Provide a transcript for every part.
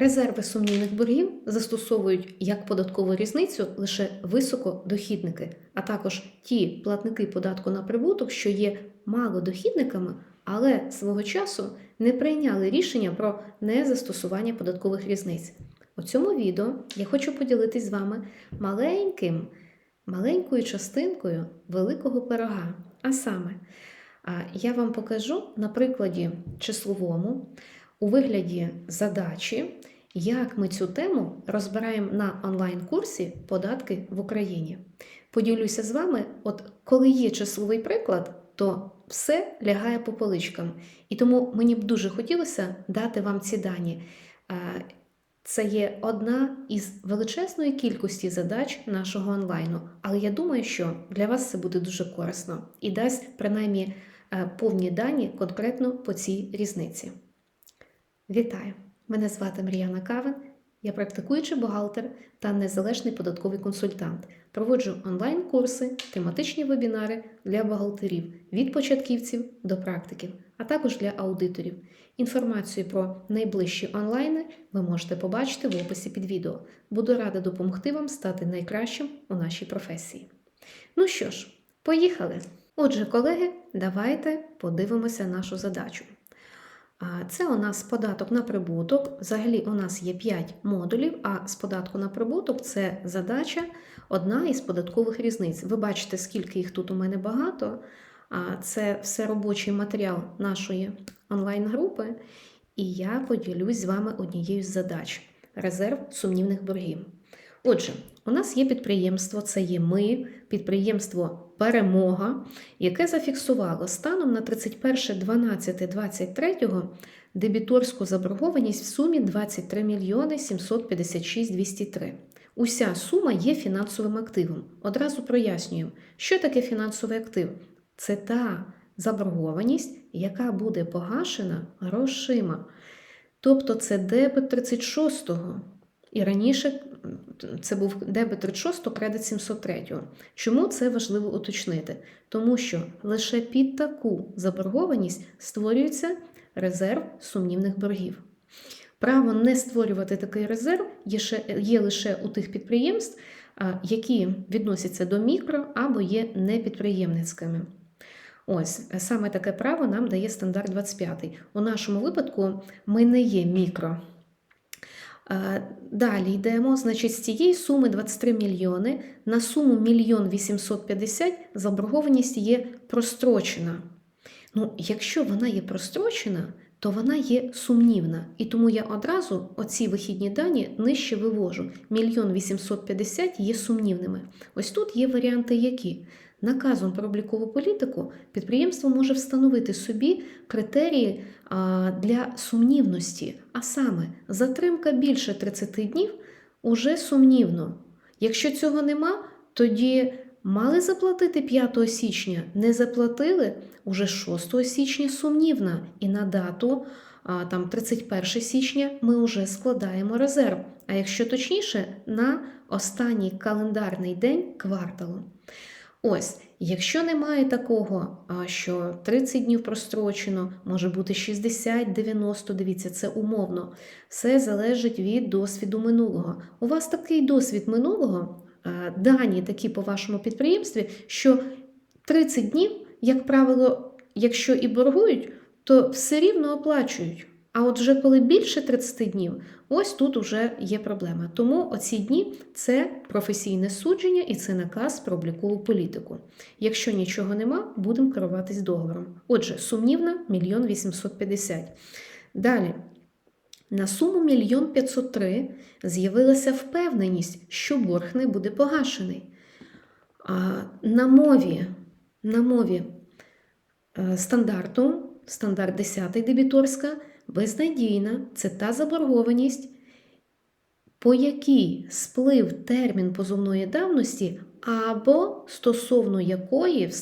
Резерви сумнівних боргів застосовують як податкову різницю лише високодохідники, а також ті платники податку на прибуток, що є малодохідниками, але свого часу не прийняли рішення про незастосування податкових різниць. У цьому відео я хочу поділитись з вами маленьким, маленькою частинкою великого пирога. А саме, я вам покажу на прикладі числовому у вигляді задачі, як ми цю тему розбираємо на онлайн-курсі Податки в Україні. Поділюся з вами, от коли є числовий приклад, то все лягає по поличкам. І тому мені б дуже хотілося дати вам ці дані. Е, Це є одна із величезної кількості задач нашого онлайну. Але я думаю, що для вас це буде дуже корисно і дасть принаймні е, повні дані конкретно по цій різниці. Вітаю! Мене звати Мар'яна Кавин. Я практикуючий бухгалтер та незалежний податковий консультант. Проводжу онлайн-курси, тематичні вебінари для бухгалтерів від початківців до практиків, а також для аудиторів. Інформацію про найближчі онлайни ви можете побачити в описі під відео. Буду рада допомогти вам стати найкращим у нашій професії. Ну що ж, поїхали! Отже, колеги, давайте подивимося нашу задачу. Це у нас податок на прибуток. Взагалі у нас є 5 модулів, а з податку на прибуток це задача одна із податкових різниць. Ви бачите, скільки їх тут у мене багато. Це все робочий матеріал нашої онлайн-групи. І я поділюсь з вами однією з задач резерв сумнівних боргів. Отже, у нас є підприємство, це є ми, підприємство Перемога, яке зафіксувало станом на 31.12.23 дебіторську заборгованість в сумі 23 мільйони 756 203. Уся сума є фінансовим активом. Одразу прояснюємо, що таке фінансовий актив. Це та заборгованість, яка буде погашена грошима. Тобто це дебет 36-го. І раніше це був дебет 36, кредит 703. Чому це важливо уточнити? Тому що лише під таку заборгованість створюється резерв сумнівних боргів. Право не створювати такий резерв є, лише у тих підприємств, які відносяться до мікро або є непідприємницькими. Ось саме таке право нам дає стандарт 25. У нашому випадку ми не є мікро. Далі йдемо, значить, з цієї суми 23 мільйони на суму 1 850 заборгованість є прострочена. Ну, якщо вона є прострочена, то вона є сумнівна. І тому я одразу оці вихідні дані нижче вивожу. 1 850 є сумнівними. Ось тут є варіанти які. Наказом про облікову політику підприємство може встановити собі критерії для сумнівності, а саме затримка більше 30 днів уже сумнівно. Якщо цього нема, тоді мали заплатити 5 січня, не заплатили уже 6 січня сумнівна. І на дату там 31 січня ми вже складаємо резерв. А якщо точніше, на останній календарний день кварталу. Ось, якщо немає такого, що 30 днів прострочено, може бути 60, 90, дивіться, це умовно. Все залежить від досвіду минулого. У вас такий досвід минулого, дані такі по вашому підприємстві, що 30 днів, як правило, якщо і боргують, то все рівно оплачують. А от вже коли більше 30 днів, ось тут вже є проблема. Тому оці дні це професійне судження і це наказ про облікову політику. Якщо нічого нема, будемо керуватись договором. Отже, сумнівна 1 850. Далі. На суму 1 503 з'явилася впевненість, що борг не буде погашений. А на мові, на мові е, стандарту, стандарт 10 дебіторська, Безнадійна це та заборгованість, по якій сплив термін позовної давності, або стосовно якої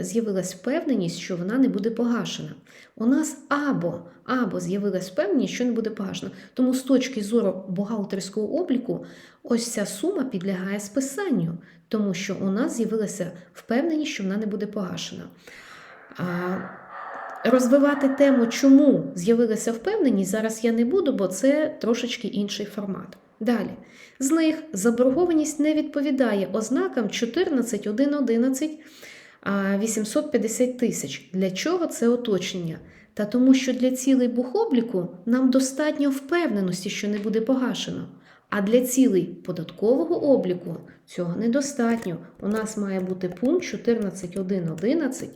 з'явилась впевненість, що вона не буде погашена. У нас або або з'явилась впевненість, що не буде погашена. Тому з точки зору бухгалтерського обліку, ось ця сума підлягає списанню, тому що у нас з'явилася впевненість, що вона не буде погашена. Розвивати тему, чому з'явилася впевненість, зараз я не буду, бо це трошечки інший формат. Далі. З них заборгованість не відповідає ознакам 14, 1, 11, 850 тисяч. Для чого це уточнення? Та тому, що для цілей бухобліку нам достатньо впевненості, що не буде погашено. А для цілей податкового обліку цього недостатньо. У нас має бути пункт 14.1.11,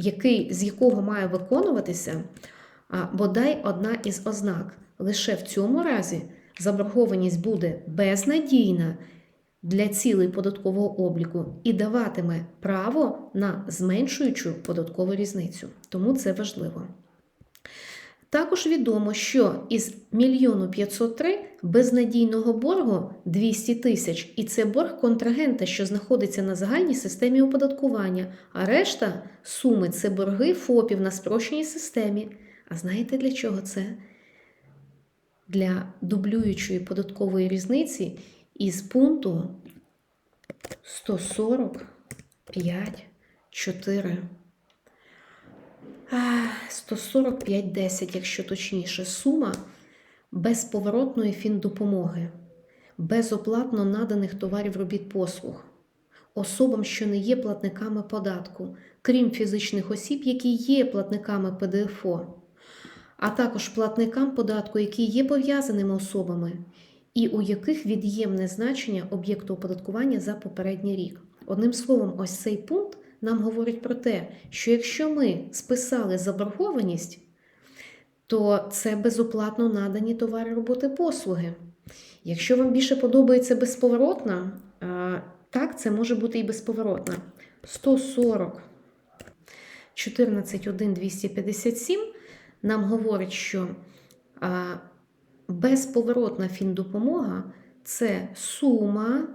який, з якого має виконуватися бодай одна із ознак. Лише в цьому разі заборгованість буде безнадійна для цілей податкового обліку і даватиме право на зменшуючу податкову різницю. Тому це важливо. Також відомо, що із 1 503 безнадійного боргу 200 тисяч, і це борг контрагента, що знаходиться на загальній системі оподаткування, а решта суми це борги ФОПів на спрощеній системі. А знаєте для чого це? Для дублюючої податкової різниці із пункту 145.4. 145,10, якщо точніше, сума безповоротної фіндопомоги, безоплатно наданих товарів робіт послуг, особам, що не є платниками податку, крім фізичних осіб, які є платниками ПДФО, а також платникам податку, які є пов'язаними особами, і у яких від'ємне значення об'єкту оподаткування за попередній рік. Одним словом, ось цей пункт нам говорить про те, що якщо ми списали заборгованість, то це безоплатно надані товари роботи послуги. Якщо вам більше подобається безповоротна, так, це може бути і безповоротна. 140 14.1.257 нам говорить, що безповоротна фіндопомога це сума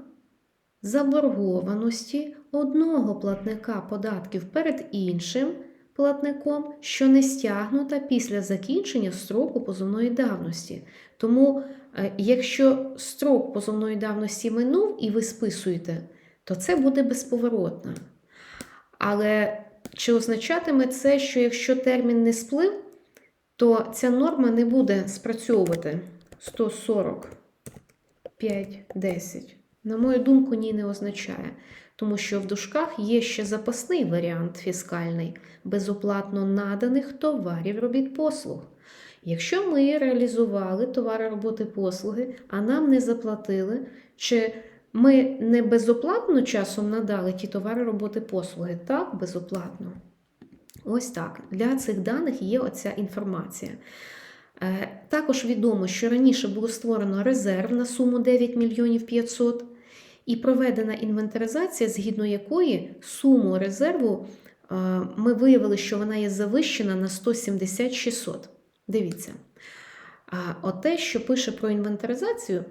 заборгованості одного платника податків перед іншим платником, що не стягнута після закінчення строку позовної давності. Тому, е, якщо строк позовної давності минув і ви списуєте, то це буде безповоротно. Але чи означатиме це, що якщо термін не сплив, то ця норма не буде спрацьовувати 145,10? На мою думку, ні не означає, тому що в дужках є ще запасний варіант фіскальний безоплатно наданих товарів робіт послуг. Якщо ми реалізували товари роботи послуги, а нам не заплатили, чи ми не безоплатно часом надали ті товари роботи послуги? Так, безоплатно. Ось так. Для цих даних є оця інформація. Е, також відомо, що раніше було створено резерв на суму 9 мільйонів 500 і проведена інвентаризація, згідно якої суму резерву е, ми виявили, що вона є завищена на 170 600. Дивіться. Оте, що пише про інвентаризацію,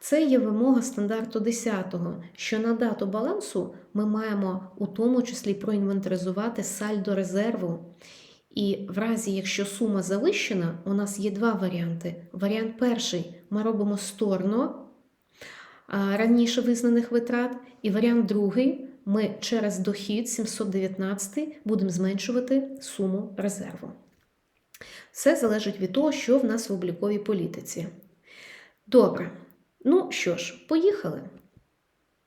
це є вимога стандарту 10, що на дату балансу ми маємо у тому числі проінвентаризувати сальдо резерву. І в разі, якщо сума завищена, у нас є два варіанти. Варіант перший ми робимо сторно раніше визнаних витрат, і варіант другий ми через дохід 719 будемо зменшувати суму резерву. Все залежить від того, що в нас в обліковій політиці. Добре. Ну що ж, поїхали.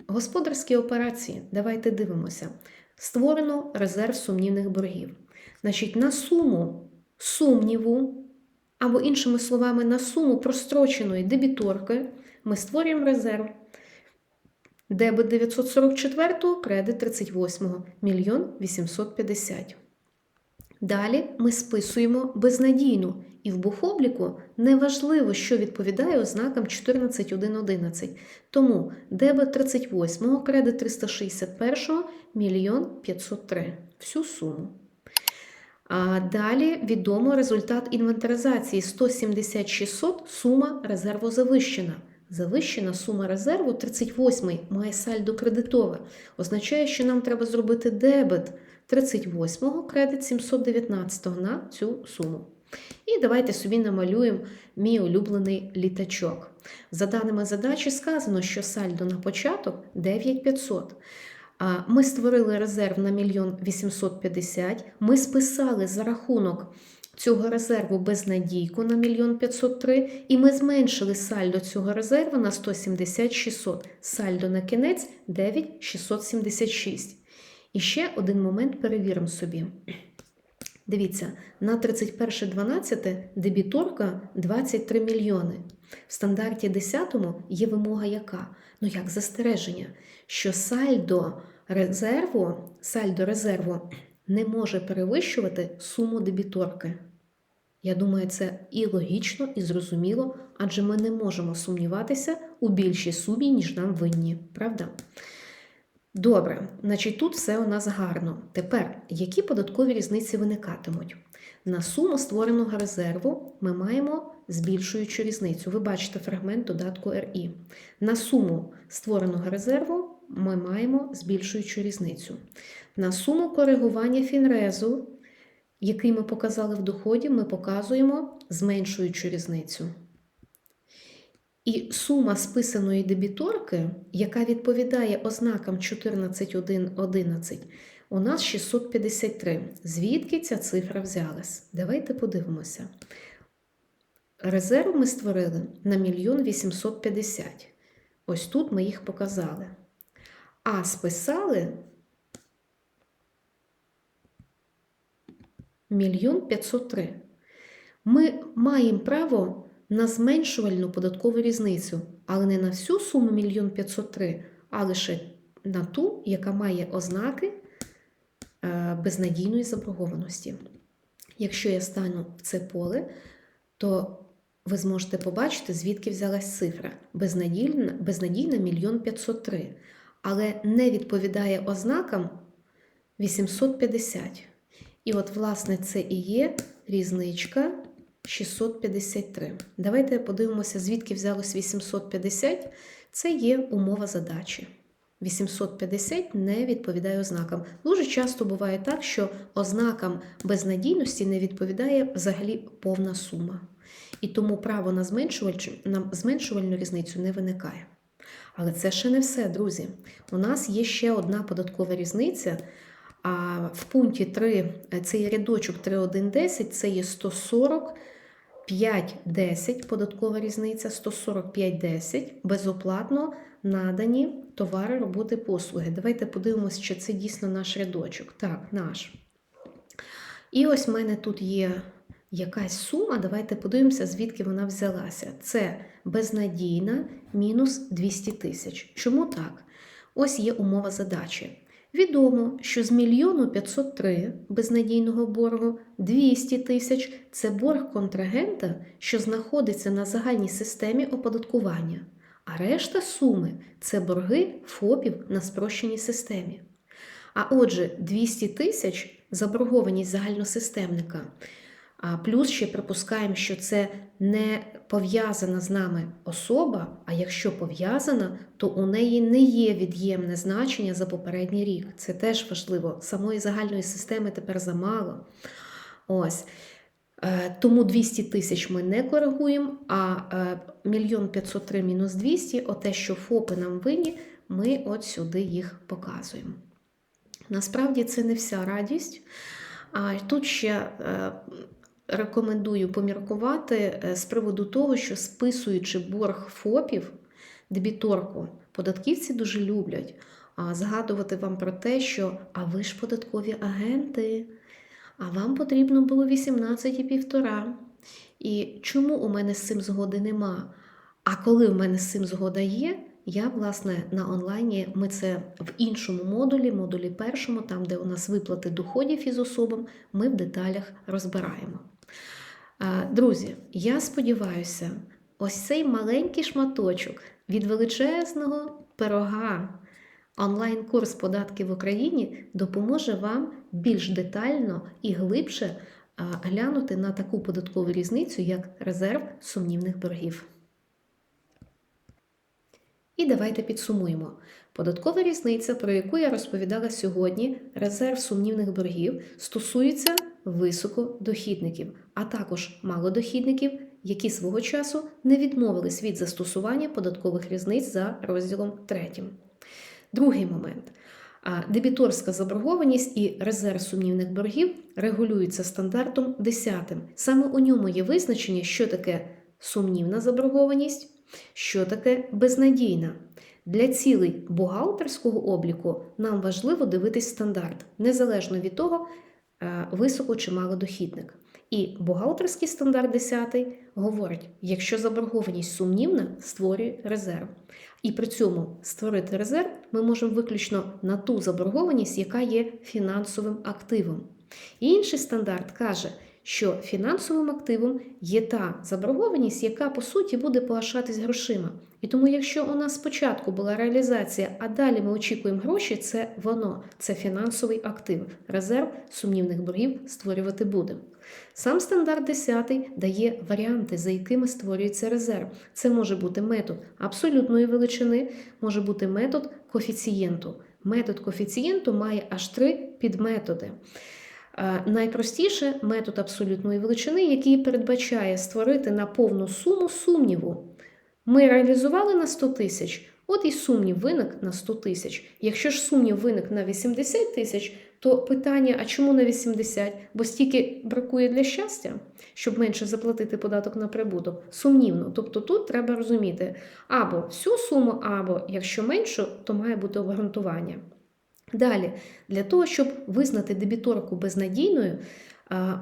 Господарські операції. Давайте дивимося. Створено резерв сумнівних боргів. Значить, на суму сумніву, або, іншими словами, на суму простроченої дебіторки ми створюємо резерв. Дебет 944, кредит 38, мільйон 850. Далі ми списуємо безнадійну, і в бухобліку неважливо, що відповідає ознакам 14.1.11. Тому дебет 38, кредит 361, мільйон 503. Всю суму. А Далі відомо результат інвентаризації 170 600, сума резерву завищена. Завищена сума резерву 38 має сальдо кредитове. Означає, що нам треба зробити дебет 38-го, кредит 719-го на цю суму. І давайте собі намалюємо мій улюблений літачок. За даними задачі, сказано, що сальдо на початок 9500. А, Ми створили резерв на 1 850 Ми списали за рахунок цього резерву безнадійку на 1 503 і ми зменшили сальдо цього резерву на 170 600. Сальдо на кінець 9 676. І ще один момент перевіримо собі. Дивіться, на 31.12 дебіторка 23 мільйони. В стандарті 10 є вимога яка? Ну як застереження, що сальдо резерву, сальдо резерву не може перевищувати суму дебіторки. Я думаю, це і логічно, і зрозуміло, адже ми не можемо сумніватися у більшій сумі, ніж нам винні, правда? Добре, значить тут все у нас гарно. Тепер, які податкові різниці виникатимуть? На суму створеного резерву ми маємо збільшуючу різницю. Ви бачите фрагмент додатку РІ. На суму створеного резерву ми маємо збільшуючу різницю. На суму коригування фінрезу, який ми показали в доході, ми показуємо зменшуючу різницю. І сума списаної дебіторки, яка відповідає ознакам 14.1.11, у нас 653. Звідки ця цифра взялась? Давайте подивимося. Резерв ми створили на 1 850. Ось тут ми їх показали. А списали 1 503. Ми маємо право на зменшувальну податкову різницю, але не на всю суму 1 503, а лише на ту, яка має ознаки е, безнадійної заборгованості. Якщо я стану в це поле, то ви зможете побачити, звідки взялась цифра. Безнадійна, безнадійна 1 503, але не відповідає ознакам 850. І от, власне, це і є різничка 653. Давайте подивимося, звідки взялось 850. Це є умова задачі. 850 не відповідає ознакам. Дуже часто буває так, що ознакам безнадійності не відповідає взагалі повна сума. І тому право на, зменшувальну різницю не виникає. Але це ще не все, друзі. У нас є ще одна податкова різниця. А в пункті 3 цей рядочок 3.1.10 це є 140. 5.10 податкова різниця, 145.10 безоплатно надані товари, роботи, послуги. Давайте подивимося, чи це дійсно наш рядочок. Так, наш. І ось в мене тут є якась сума. Давайте подивимося, звідки вона взялася. Це безнадійна мінус 200 тисяч. Чому так? Ось є умова задачі. Відомо, що з мільйону 503 безнадійного боргу 200 тисяч це борг контрагента, що знаходиться на загальній системі оподаткування, а решта суми це борги ФОПів на спрощеній системі. А отже, 200 тисяч заборгованість загальносистемника. А плюс ще припускаємо, що це не пов'язана з нами особа, а якщо пов'язана, то у неї не є від'ємне значення за попередній рік. Це теж важливо. Самої загальної системи тепер замало. Ось. Е, тому 200 тисяч ми не коригуємо, а 1 503 мінус 200, оте, що ФОПи нам винні, ми от сюди їх показуємо. Насправді це не вся радість. А тут ще е, рекомендую поміркувати е, з приводу того, що списуючи борг ФОПів, дебіторку, податківці дуже люблять згадувати вам про те, що а ви ж податкові агенти, а вам потрібно було 18,5. І чому у мене з цим згоди нема? А коли у мене з цим згода є, я, власне, на онлайні ми це в іншому модулі, модулі першому, там, де у нас виплати доходів із особам, ми в деталях розбираємо. Друзі, я сподіваюся, ось цей маленький шматочок від величезного пирога онлайн-курс податки в Україні допоможе вам більш детально і глибше глянути на таку податкову різницю, як резерв сумнівних боргів. І давайте підсумуємо. Податкова різниця, про яку я розповідала сьогодні, резерв сумнівних боргів, стосується високодохідників, а також малодохідників, які свого часу не відмовились від застосування податкових різниць за розділом 3. Другий момент. Дебіторська заборгованість і резерв сумнівних боргів регулюються стандартом 10. Саме у ньому є визначення, що таке сумнівна заборгованість, що таке безнадійна. Для цілей бухгалтерського обліку нам важливо дивитись стандарт, незалежно від того, високо чи малодохідник. І бухгалтерський стандарт 10 говорить, якщо заборгованість сумнівна, створює резерв. І при цьому створити резерв ми можемо виключно на ту заборгованість, яка є фінансовим активом. І інший стандарт каже, що фінансовим активом є та заборгованість, яка по суті буде погашатись грошима. І тому, якщо у нас спочатку була реалізація, а далі ми очікуємо гроші, це воно, це фінансовий актив. Резерв сумнівних боргів створювати будемо. Сам стандарт 10 дає варіанти, за якими створюється резерв. Це може бути метод абсолютної величини, може бути метод коефіцієнту. Метод коефіцієнту має аж три підметоди. Е, Найпростіше метод абсолютної величини, який передбачає створити на повну суму сумніву. Ми реалізували на 100 тисяч, от і сумнів виник на 100 тисяч. Якщо ж сумнів виник на 80 тисяч, то питання, а чому на 80? Бо стільки бракує для щастя, щоб менше заплатити податок на прибуток. Сумнівно. Тобто тут треба розуміти або всю суму, або якщо меншу, то має бути обґрунтування. Далі, для того, щоб визнати дебіторку безнадійною,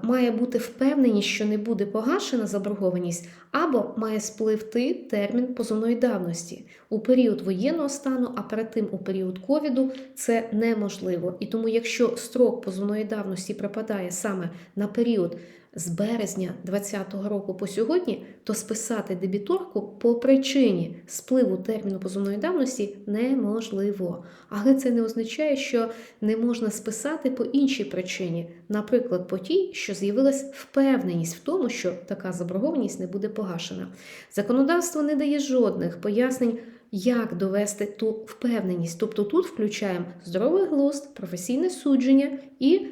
має бути впевненість, що не буде погашена заборгованість, або має спливти термін позовної давності. У період воєнного стану, а перед тим у період ковіду це неможливо. І тому, якщо строк позовної давності припадає саме на період з березня 2020 року по сьогодні, то списати дебіторку по причині спливу терміну позовної давності неможливо. Але це не означає, що не можна списати по іншій причині, наприклад, по тій, що з'явилась впевненість в тому, що така заборгованість не буде погашена. Законодавство не дає жодних пояснень. Як довести ту впевненість? Тобто тут включаємо здоровий глузд, професійне судження і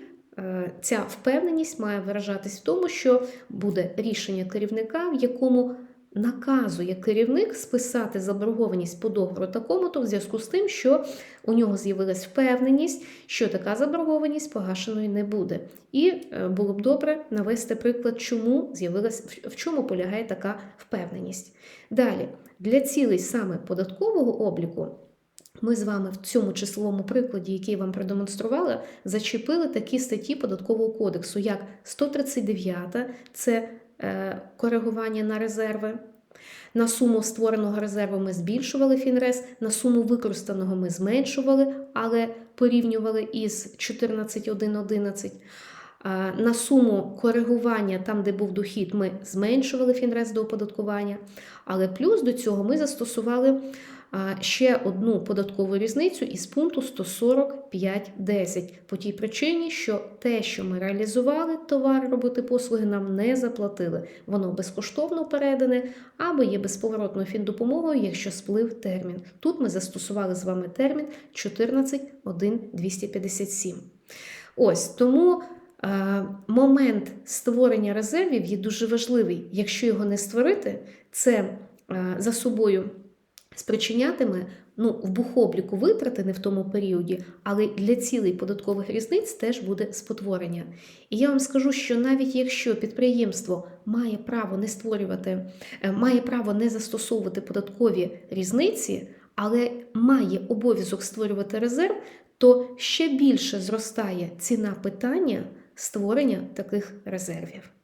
Ця впевненість має виражатись в тому, що буде рішення керівника, в якому наказує керівник списати заборгованість по договору такому-то в зв'язку з тим, що у нього з'явилась впевненість, що така заборгованість погашеною не буде. І е, було б добре навести приклад, чому з'явилась в чому полягає така впевненість. Далі, для цілей саме податкового обліку. Ми з вами в цьому числовому прикладі, який вам продемонструвала, зачепили такі статті податкового кодексу, як 139 це е, коригування на резерви. На суму створеного резерву ми збільшували фінрез, на суму використаного ми зменшували, але порівнювали із 14.1.11. На суму коригування, там, де був дохід, ми зменшували фінрез до оподаткування. Але плюс до цього ми застосували ще одну податкову різницю із пункту 145.10 по тій причині, що те, що ми реалізували, товар, робити послуги, нам не заплатили. Воно безкоштовно передане або є безповоротною фіндопомогою, якщо сплив термін. Тут ми застосували з вами термін 14.1.257. Ось тому. Момент створення резервів є дуже важливий. Якщо його не створити, це за собою спричинятиме ну, витрати не в тому періоді, але для цілей податкових різниць теж буде спотворення. І я вам скажу, що навіть якщо підприємство має право не створювати, е, має право не застосовувати податкові різниці, але має обов'язок створювати резерв, то ще більше зростає ціна питання створення таких резервів.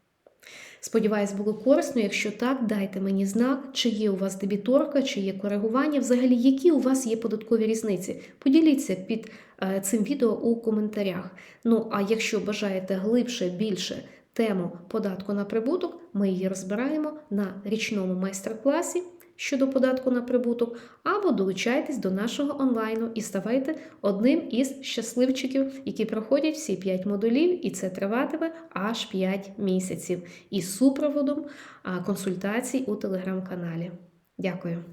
Сподіваюсь, було корисно. Якщо так, дайте мені знак, чи є у вас дебіторка, чи є коригування, взагалі, які у вас є податкові різниці. Поділіться під е, цим відео у коментарях. Ну, а якщо бажаєте глибше, більше тему податку на прибуток, ми її розбираємо на річному майстер-класі щодо податку на прибуток, або долучайтесь до нашого онлайну і ставайте одним із щасливчиків, які проходять всі 5 модулів, і це триватиме аж 5 місяців із супроводом консультацій у телеграм-каналі. Дякую.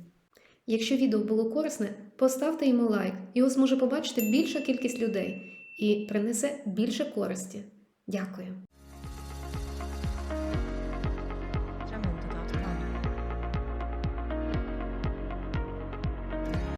Якщо відео було корисне, поставте йому лайк, його зможе побачити більша кількість людей і принесе більше користі. Дякую.